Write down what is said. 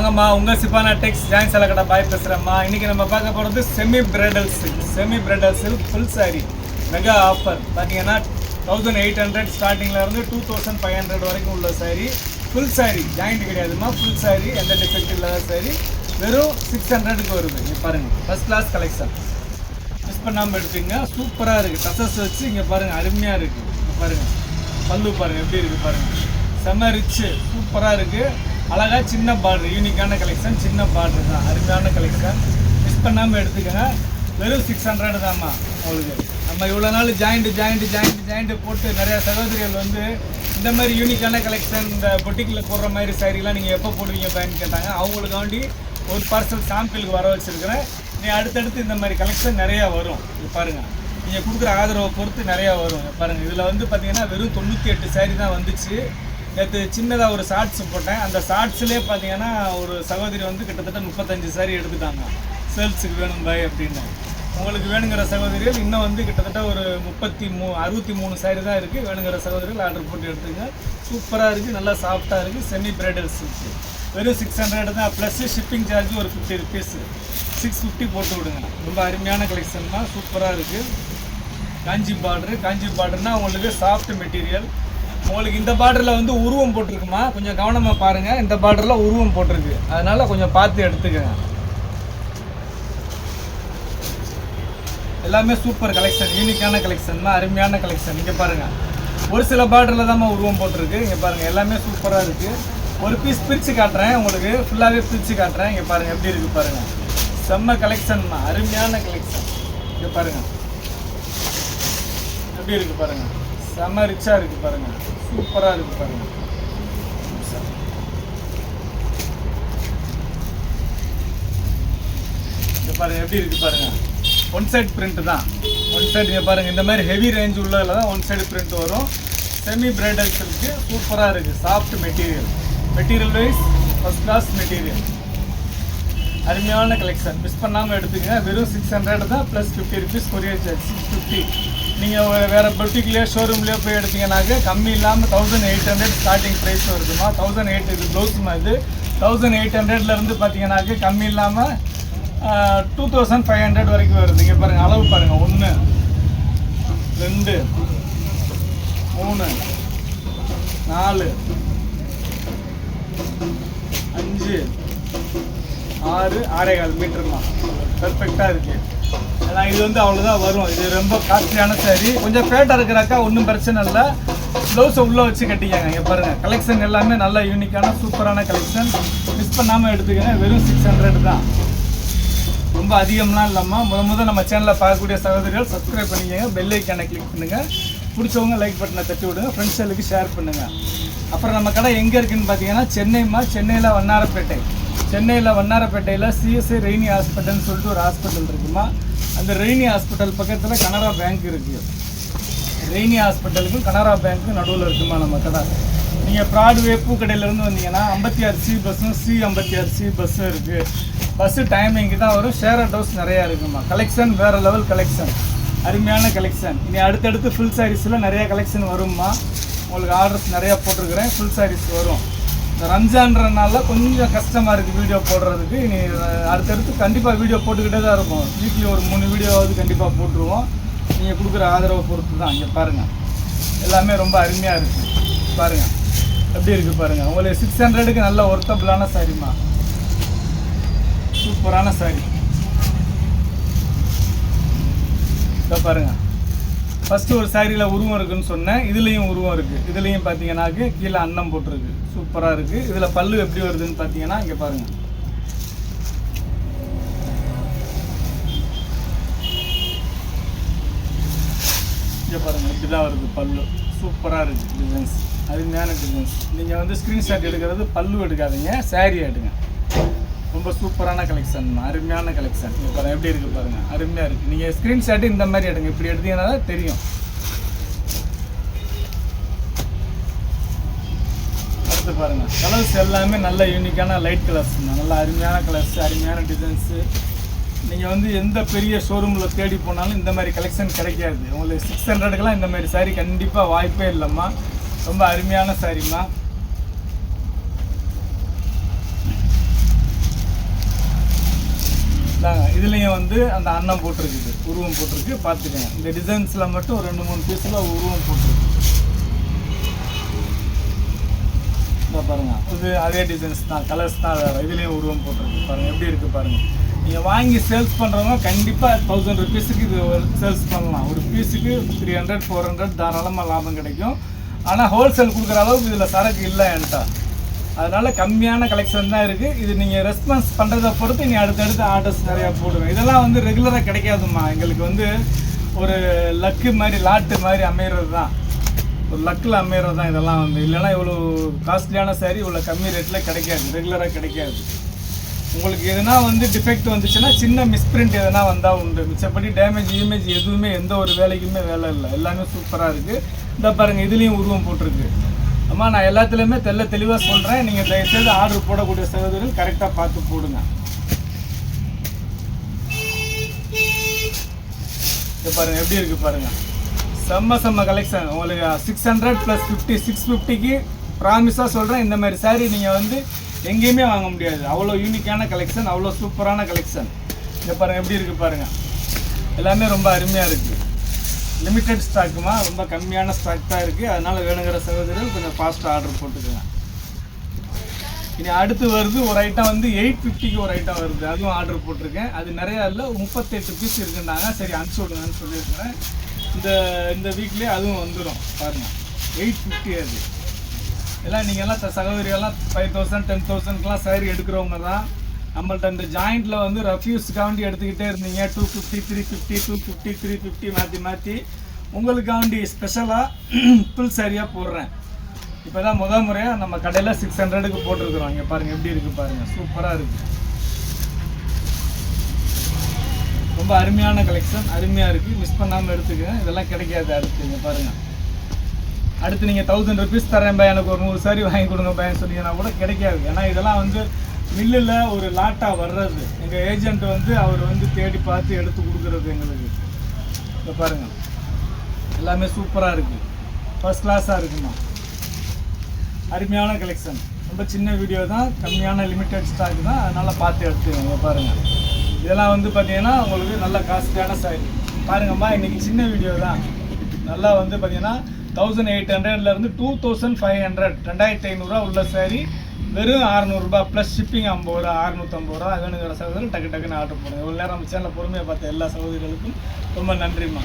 வாங்கம்மா உங்கள் சிப்பானா டெக்ஸ் ஜாயின் சலக்கடை பாய் பேசுகிறேம்மா இன்றைக்கி நம்ம பார்க்க போகிறது semi bridal silk semi bridal silk full saree. Mega offer பார்த்தீங்கன்னா தௌசண்ட் எயிட் ஹண்ட்ரட் ஸ்டார்டிங்கில் இருந்து டூ தௌசண்ட் ஃபைவ் ஹண்ட்ரட் வரைக்கும் உள்ள saree. Full saree. ஜாயிண்ட் கிடையாதுமா ஃபுல் saree. எந்த டிஃபெக்ட் இல்லாத சாரீ வெறும் சிக்ஸ் ஹண்ட்ரடுக்கு வருது. இங்கே பாருங்கள் ஃபஸ்ட் கிளாஸ் கலெக்ஷன் மிஸ் பண்ணாமல் எடுத்துங்க சூப்பராக இருக்குது டசஸ் வச்சு இங்கே பாருங்கள் அருமையாக இருக்குது பாருங்கள் பல்லு பாருங்கள் எப்படி இருக்குது பாருங்கள் செம்ம ரிச்சு சூப்பராக இருக்குது அழகாக சின்ன பார்டர் யூனிக்கான கலெக்ஷன் சின்ன பார்டர் தான். அருமையான கலெக்ஷன் மிஸ் பண்ணாமல் எடுத்துக்கங்க. வெறும் சிக்ஸ் ஹண்ட்ரட் தான்மா அவளுக்கு நம்ம இவ்வளோ நாள் ஜாயிண்ட்டு ஜாயிண்ட்டு ஜாயிண்ட் ஜாயிண்ட்டு போட்டு நிறையா சகோதரிகள் வந்து இந்த மாதிரி யூனிக்கான கலெக்ஷன் இந்த பொட்டிக்கில் போடுற மாதிரி சாரீலாம் நீங்கள் எப்போ போடுவீங்க பேன்னு கேட்டாங்க. அவங்களுக்காண்டி ஒரு பார்சல் சாம்பிளுக்கு வர வச்சுருக்கிறேன். நீ அடுத்தடுத்து இந்த மாதிரி கலெக்ஷன் நிறையா வரும். இது பாருங்கள் நீங்கள் கொடுக்குற ஆதரவை பொறுத்து நிறையா வரும். பாருங்கள் இதில் வந்து பார்த்தீங்கன்னா வெறும் தொண்ணூற்றி எட்டு saree தான் வந்துச்சு. நேற்று சின்னதாக ஒரு ஷார்ட்ஸ் போட்டேன். அந்த ஷார்ட்ஸ்லேயே பார்த்தீங்கன்னா ஒரு சகோதரி வந்து கிட்டத்தட்ட முப்பத்தஞ்சு சாரி எடுத்துட்டாங்க. சேல்ஸுக்கு வேணும் பாய் அப்படின்னு. உங்களுக்கு வேணுங்கிற சகோதரிகள் இன்னும் வந்து கிட்டத்தட்ட ஒரு முப்பத்தி மூ அறுபத்தி மூணு சாரி தான் இருக்குது வேணுங்கிற சகோதரிகள் ஆர்டர் போட்டு எடுத்துங்க சூப்பராக இருக்குது நல்லா சாஃப்டாக இருக்குது செமி பிரைடல்ஸ் இருக்குது வெறும் சிக்ஸ் ஹண்ட்ரட் தான். ப்ளஸ்ஸு ஷிப்பிங் சார்ஜ் ஒரு ஃபிஃப்டி ருபீஸ் சிக்ஸ் ஃபிஃப்டி போட்டு விடுங்க. ரொம்ப அருமையான கலெக்ஷன் தான். சூப்பராக இருக்குது காஞ்சி பார்டரு காஞ்சி பார்டர்னால் உங்களுக்கு சாஃப்ட் மெட்டீரியல் உங்களுக்கு இந்த பார்டரில் வந்து உருவம் போட்டிருக்குமா? கொஞ்சம் கவனமாக பாருங்கள் இந்த பார்டரில் உருவம் போட்டிருக்கு. அதனால் கொஞ்சம் பார்த்து எடுத்துக்கங்க. எல்லாமே சூப்பர் கலெக்ஷன் யூனிக்கான கலெக்ஷன் தான் அருமையான கலெக்ஷன் இங்கே பாருங்கள் ஒரு சில பார்டரில் தான் உருவம் போட்டிருக்கு. இங்கே பாருங்கள் எல்லாமே சூப்பராக இருக்குது ஒரு பீஸ் பிரித்து காட்டுறேன் உங்களுக்கு. ஃபுல்லாகவே பிரித்து காட்டுறேன். இங்கே பாருங்கள் எப்படி இருக்குது பாருங்கள் செம்ம கலெக்ஷன் தான் அருமையான கலெக்ஷன் இங்கே பாருங்கள் எப்படி இருக்குது பாருங்கள் செம்ம ரிச்சாக இருக்குது பாருங்கள் சூப்பரா இருக்கு பாருங்க. பாருங்க எப்படி இருக்கு பாருங்க. ஒன் சைடு பிரிண்ட் தான். ஒன் சைடு இங்கே பாருங்க இந்த மாதிரி ஹெவி ரேஞ்ச் உள்ளதில் தான் ஒன் சைடு பிரிண்ட் வரும். செமி பிரைடல் இருக்கு சூப்பராக இருக்கு. Soft material material wise first class material அருமையான கலெக்ஷன் மிஸ் பண்ணாமல் எடுத்துக்கங்க வெறும் சிக்ஸ் ஹண்ட்ரட் தான் plus fifty rupees courier charge six fifty நீங்கள் வேறு பொட்டிக்லேயோ ஷோரூம்லேயே போய் எடுத்தீங்கன்னாக்க கம்மி இல்லாமல் thousand eight hundred starting price வருதுமா thousand eight இது ப்ளவுஸுமா இது? தௌசண்ட் எயிட் ஹண்ட்ரட்லேருந்து பார்த்தீங்கன்னாக்க கம்மி இல்லாமல் டூ தௌசண்ட் ஃபைவ் ஹண்ட்ரட் வரைக்கும் வருது. இங்கே பாருங்கள் அளவு பாருங்கள் ஒன்று ரெண்டு மூணு நாலு அஞ்சு ஆறு ஆறேகால் மீட்டர்லாம் பெர்ஃபெக்டாக இருக்கு. இருக்குது இது வந்து அவ்வளோதான் வரும். இது ரொம்ப காஸ்ட்லியான சாரி கொஞ்சம் ஃபேட்டாக இருக்கிறாக்கா ஒன்றும் பிரச்சனை இல்லை. ப்ளவுஸை உள்ளே வச்சு கட்டிக்காங்க இங்கே பாருங்கள் கலெக்ஷன் எல்லாமே நல்ல யூனிக்கான சூப்பரான கலெக்ஷன் மிஸ் பண்ணாமல் எடுத்துக்கங்க வெறும் சிக்ஸ் ஹண்ட்ரட் தான். ரொம்ப அதிகம்லாம் இல்லாமல் முத முத நம்ம சேனலில் பார்க்கக்கூடிய சகோதரிகள் சப்ஸ்கிரைப் பண்ணிக்கங்க பெல் ஐக்கானை கிளிக் பண்ணுங்கள் பிடிச்சவங்க லைக் பட்டனை தட்டி விடுங்க ஃப்ரெண்ட்ஸ்களுக்கு ஷேர் பண்ணுங்கள் அப்புறம் நம்ம கடை எங்கே இருக்குன்னு பார்த்தீங்கன்னா சென்னைமா சென்னையில் வண்ணாரப்பேட்டை. சென்னையில் வண்ணாரப்பேட்டையில் சிஎஸ்ஐ ரெய்னி ஹாஸ்பிட்டல்னு சொல்லிட்டு ஒரு ஹாஸ்பிட்டல் இருக்குமா? அந்த ரெய்னி ஹாஸ்பிட்டல் பக்கத்தில் கனரா பேங்க் இருக்குது ரெய்னி ஹாஸ்பிட்டலுக்கும் கனரா பேங்க்கும் நடுவில் இருக்குமா நம்ம கடை. நீங்கள் ப்ராட்வே பூக்கடையிலேருந்து வந்தீங்கன்னா ஐம்பத்தி ஆறு சி பஸ்ஸும் சி ஐம்பத்தி ஆறு சி பஸ்ஸும் இருக்குது பஸ்ஸு டைமிங்க்கு தான் வரும். ஷேர் டோஸ் நிறையா இருக்குமா கலெக்ஷன் வேறு லெவல் கலெக்ஷன் அருமையான கலெக்ஷன் இனி அடுத்தடுத்து ஃபுல் சாரீஸில் நிறைய கலெக்ஷன் வருமா உங்களுக்கு ஆர்டர்ஸ் நிறையா போட்டிருக்கிறேன். ஃபுல் சாரீஸ் வரும். ரம்ஜான்றனால கொஞ்சம் கஷ்டமாக இருக்குது வீடியோ போடுறதுக்கு. இனி அடுத்தடுத்து கண்டிப்பாக வீடியோ போட்டுக்கிட்டே தான் இருக்கும் வீக்லி ஒரு மூணு வீடியோவாவது கண்டிப்பாக போட்டுருவோம். நீங்கள் கொடுக்குற ஆதரவை பொறுத்து தான். இங்கே பாருங்கள் எல்லாமே ரொம்ப அருமையாக இருக்குது பாருங்கள் எப்படி இருக்குது பாருங்கள் உங்களுக்கு சிக்ஸ் ஹண்ட்ரடுக்கு நல்ல ஒர்த்தபிளான சாரிம்மா சூப்பரான சாரி இதோ பாருங்கள் ஃபஸ்ட்டு ஒரு சாரியில் உருவம் இருக்குன்னு சொன்னேன். இதுலேயும் உருவம் இருக்குது இதுலேயும் பார்த்தீங்கன்னாக்கு கீழே அன்னம் போட்டிருக்கு. சூப்பராக இருக்குது இதில் பல்லு எப்படி வருதுன்னு பார்த்தீங்கன்னா இங்கே பாருங்கள் இங்கே பாருங்கள் இப்படி தான் வருது பல்லு. சூப்பராக இருக்குது டிசைன்ஸ் அருமையான டிசைன்ஸ் நீங்கள் வந்து ஸ்க்ரீன்ஷாட் எடுக்கிறது பல்லு எடுக்காதீங்க saree எடுங்க. ரொம்ப சூப்பரான கலெக்ஷன் அருமையான கலெக்ஷன் இப்போ பாருங்கள் எப்படி இருக்குது பாருங்கள் அருமையாக இருக்குது நீங்கள் ஸ்க்ரீன்ஷாட்டு இந்த மாதிரி எடுங்க. இப்படி எடுத்தீங்கன்னா தான் தெரியும். அடுத்து பாருங்கள் கலர்ஸ் எல்லாமே நல்ல யூனிக்கான லைட் கலர்ஸ் நல்ல அருமையான கலர்ஸ் அருமையான டிசைன்ஸு நீங்கள் வந்து எந்த பெரிய ஷோரூமில் தேடி போனாலும் இந்த மாதிரி கலெக்ஷன் கிடைக்காது. உங்களுக்கு சிக்ஸ் ஹண்ட்ரடுக்கெலாம் இந்த மாதிரி saree கண்டிப்பாக வாய்ப்பே இல்லைம்மா. ரொம்ப அருமையான சாரிம்மா இதுலேயும் வந்து அந்த அன்னம் போட்டிருக்குது. உருவம் போட்டிருக்கு. பார்த்துக்கோங்க. இந்த டிசைன்ஸில் மட்டும் ரெண்டு மூணு பீஸில் உருவம் போட்டிருக்கு. இந்த பாருங்கள் இது அதே டிசைன்ஸ் தான். கலர்ஸ் தான் வேறு. இதுலேயும் உருவம் போட்டிருக்கு. பாருங்கள் எப்படி இருக்குது பாருங்கள் நீங்கள் வாங்கி சேல்ஸ் பண்ணுறவங்க கண்டிப்பாக தௌசண்ட் ருபீஸுக்கு இது ஒரு சேல்ஸ் பண்ணலாம். ஒரு பீஸுக்கு த்ரீ ஹண்ட்ரட் ஃபோர் ஹண்ட்ரட் தாராளமாக லாபம் கிடைக்கும். ஆனால் ஹோல்சேல் கொடுக்குற அளவுக்கு இதில் சரக்கு இல்லை என்கிட்ட அதனால கம்மியான கலெக்ஷன் தான் இருக்குது இது நீங்கள் ரெஸ்பான்ஸ் பண்ணுறதை பொறுத்து நீ அடுத்தடுத்து ஆர்டர்ஸ் நிறையா போடுவேன் இதெல்லாம் வந்து ரெகுலராக கிடைக்காதும்மா. எங்களுக்கு வந்து ஒரு லக்கு மாதிரி லாட்டு மாதிரி அமையிறது தான். ஒரு லக்கில் அமையிறது தான் இதெல்லாம் வந்து. இல்லைன்னா இவ்வளோ காஸ்ட்லியான சாரி இவ்வளோ கம்மி ரேட்டில் கிடைக்காது. ரெகுலராக கிடைக்காது. உங்களுக்கு எதுனா வந்து டிஃபெக்ட் வந்துச்சுன்னா சின்ன மிஸ்பிரிண்ட் எதுனா வந்தால் உண்டு. மிச்சப்படி டேமேஜ் இமேஜ் எதுவுமே எந்த ஒரு வேலைக்குமே வேலை இல்லை. எல்லாமே சூப்பராக இருக்குது இந்த பாருங்கள் இதுலேயும் உருவம் போட்டிருக்கு. அம்மா நான் எல்லாத்துலேயுமே தெல்ல தெளிவாக சொல்கிறேன் நீங்கள் தயவுசெய்து ஆர்டர் போடக்கூடிய சகோதரர்கள் கரெக்டாக பார்த்து போடுங்க. இது பாருங்க எப்படி இருக்கு பாருங்க. செம்ம செம்ம கலெக்ஷன் உங்களுக்கு six hundred plus fifty six ஃபிஃப்டிக்கு ப்ராமிஸாக சொல்கிறேன் இந்த மாதிரி சாரீ நீங்கள் வந்து எங்கேயுமே வாங்க முடியாது. அவ்வளோ யூனிக்கான கலெக்ஷன் அவ்வளோ சூப்பரான கலெக்ஷன் இங்கே பாருங்கள் எப்படி இருக்குது பாருங்கள் எல்லாமே ரொம்ப அருமையாக இருக்குது லிமிட்டட் ஸ்டாக்குமா ரொம்ப கம்மியான ஸ்டாக் தான் இருக்குது அதனால் வேணுங்கிற சகோதரர்கள் கொஞ்சம் ஃபாஸ்ட்டாக ஆர்டர் போட்டுக்கோங்க. இனி அடுத்து வருது ஒரு ஐட்டம் வந்து எயிட் ஃபிஃப்டிக்கு ஒரு ஐட்டம் வருது. அதுவும் ஆர்டர் போட்டிருக்கேன். அது நிறையா இல்லை முப்பத்தெட்டு பீஸ் இருக்குன்னாங்க. சரி அனுப்பிச்சி விடுங்கன்னு சொல்லியிருக்கிறேன். இந்த இந்த வீக்லேயே அதுவும் வந்துடும் பாருங்கள் எயிட் ஃபிஃப்டி அது. எல்லாம் நீங்கள் எல்லாம் ச- சகோதரியெல்லாம் ஃபைவ் தௌசண்ட் டென் தௌசண்ட்க்குலாம் சேரீ எடுக்கிறவங்க தான். நம்மள்ட்ட இந்த ஜாயிண்ட்டில் வந்து ரஃப்யூஸ்க்காண்டி எடுத்துக்கிட்டே இருந்தீங்க. Two fifty three fifty two fifty three fifty மாற்றி மாற்றி உங்களுக்காண்டி ஸ்பெஷலாக புல் சரியாக போடுறேன். இப்போ தான் முத முறையாக நம்ம கடையில் சிக்ஸ் ஹண்ட்ரடுக்கு போட்டிருக்கிறோம். இங்கே பாருங்கள் எப்படி இருக்குது பாருங்கள் சூப்பராக இருக்குது ரொம்ப அருமையான கலெக்ஷன் அருமையாக இருக்குது மிஸ் பண்ணாமல் எடுத்துக்கங்க இதெல்லாம் கிடைக்காது அடுத்து. இங்கே பாருங்கள் அடுத்து நீங்கள் தௌசண்ட் ருபீஸ் தரேன் பையன். எனக்கு ஒரு நூறு சாரி வாங்கி கொடுங்க பையன் சொன்னீங்கன்னா கூட கிடைக்காது. ஏன்னா இதெல்லாம் வந்து மில்லில் ஒரு லாட்டாக வர்றது. எங்கள் ஏஜென்ட் வந்து அவர் வந்து தேடி பார்த்து எடுத்து கொடுக்குறது எங்களுக்கு. இப்போ பாருங்கள் எல்லாமே சூப்பராக இருக்குது ஃபஸ்ட் கிளாஸாக இருக்குமா? அருமையான கலெக்ஷன் ரொம்ப சின்ன வீடியோ தான் கம்மியான லிமிட்டட் ஸ்டாக் தான். அதனால் பார்த்து எடுத்துக்கோங்க. பாருங்கள் இதெல்லாம் வந்து பார்த்தீங்கன்னா உங்களுக்கு நல்ல காஸ்ட்லியான சாரி பாருங்கம்மா இன்றைக்கி சின்ன வீடியோ தான். நல்லா வந்து பார்த்தீங்கன்னா தௌசண்ட் எயிட் ஹண்ட்ரட்லேருந்து டூ தௌசண்ட் ஃபைவ் ஹண்ட்ரட் ரெண்டாயிரத்தி ஐநூறுரூவா உள்ள சாரி வெறும் அறநூறுபா ப்ளஸ் ஷிப்பிங் ஐம்பது ரூபா அறுநூற்றம்பது ரூபா வேணுங்கிற சகோதரர் டக்கு டக்குன்னு ஆர்டர் பண்ணுங்கள் இவ்வளோ நேரம் நம்ம சேனலில் பொறுமையாக பார்த்த எல்லா சகோதரிகளுக்கும் ரொம்ப நன்றிம்மா.